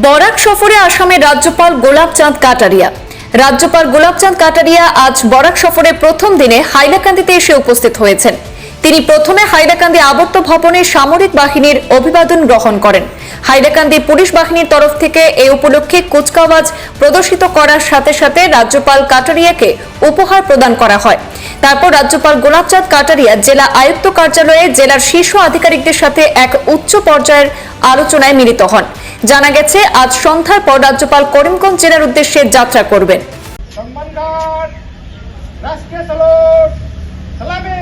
বরাক সফরে আসামের রাজ্যপাল গোলাপচাঁদ কাটারিয়া। রাজ্যপাল গোলাপচাঁদ কাটারিয়া আজ বরাক সফরের প্রথম দিনে হাইলাকান্দিতে এসে উপস্থিত হয়েছেন। তিনি প্রথমে হাইলাকান্দি আবর্ত ভবনে সামরিক বাহিনীর অভিবাদন গ্রহণ করেন। হাইলাকান্দি পুলিশ বাহিনীর তরফ থেকে এই উপলক্ষে কুচকাওয়াজ প্রদর্শিত করার সাথে সাথে রাজ্যপাল কাটারিয়াকে উপহার প্রদান করা হয়। তারপর রাজ্যপাল গোলাপচাঁদ কাটারিয়া জেলা আয়ুক্ত কার্যালয়ে জেলার শীর্ষ আধিকারিকদের সাথে এক উচ্চ পর্যায়ের আলোচনায় মিলিত হন। জানা গেছে আজ সন্ধ্যার পর রাজ্যপাল করিমগঞ্জ জেলার উদ্দেশ্যে যাত্রা করবেন। রাষ্ট্রীয় সালামি।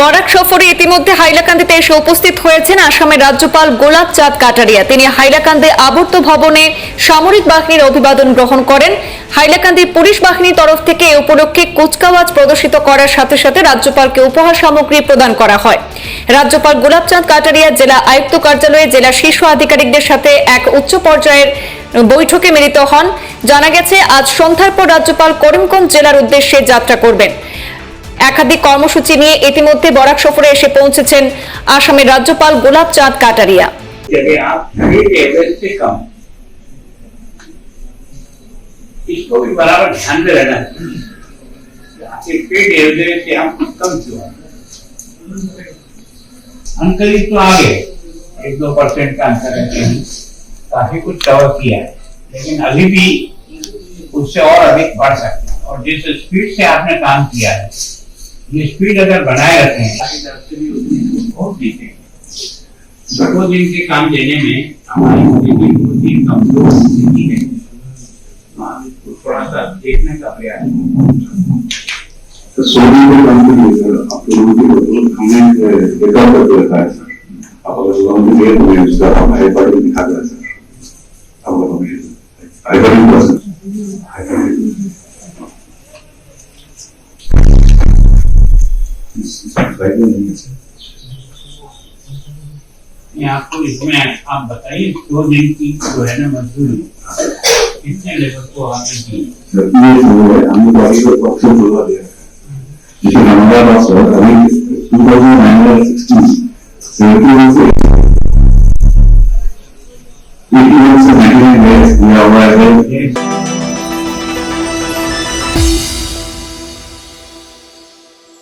বরাক সফরে ইতিমধ্যে হাইলাকান্দিতে এসে উপস্থিত হয়েছেন আসামের রাজ্যপাল গোলাপ চাঁদ কাটারিয়া। তিনি হাইলাকান্দি আবর্ত ভবনে সামরিক বাহিনীর অভিবাদন গ্রহণ করেন। হাইলাকান্দি পুলিশ বাহিনীর তরফ থেকে এ উপলক্ষে কুচকাওয়াজ প্রদর্শিত করার সাথে সাথে রাজ্যপালকে উপহার সামগ্রী প্রদান করা হয়। রাজ্যপাল গোলাপ চাঁদ কাটারিয়া জেলা আয়ুক্ত কার্যালয়ে জেলা শীর্ষ আধিকারিকদের সাথে এক উচ্চ পর্যায়ের বৈঠকে মিলিত হন। জানা গেছে, আজ সন্ধ্যার পর রাজ্যপাল করিমগঞ্জ জেলার উদ্দেশ্যে যাত্রা করবেন। একাধিক কর্মসূচি নিয়ে ইতিমধ্যে বরাক সফরে এসে পৌঁছেছেন আসামের রাজ্যপাল গোলাপ চাঁদ কাটারিয়া जगह आप खरीद एवरेज से कम इसको भी बराबर ध्यान में रहना चाहिए आपके पेट एवरेज से हम कम क्यों हैं? अंतर ही तो आगे एक दो परसेंट का अंतर है कहीं काफी कुछ कवर किया है लेकिन अभी भी उससे और अधिक बढ़ सकते हैं और जिस स्पीड से आपने काम किया है ये स्पीड अगर बनाए रखें बहुत जीतेंगे दो दिन के काम देने में हमारी बहुत ही कमज़ोर स्थिति है हाँ, थोड़ा सा देखने का प्रयास तो सोने के काम के सर आप लोगों के मतलब हमने देखा करके रखा है सर। आप अगर लोगों को दिए तो उसका दिखा सर। आप लोग सर नहीं, आपको इसमें आप बताइए, दो दिन की जो है ना मजदूरी कितने लेबर को आपने दी है हमने तो को ऑप्शन दिया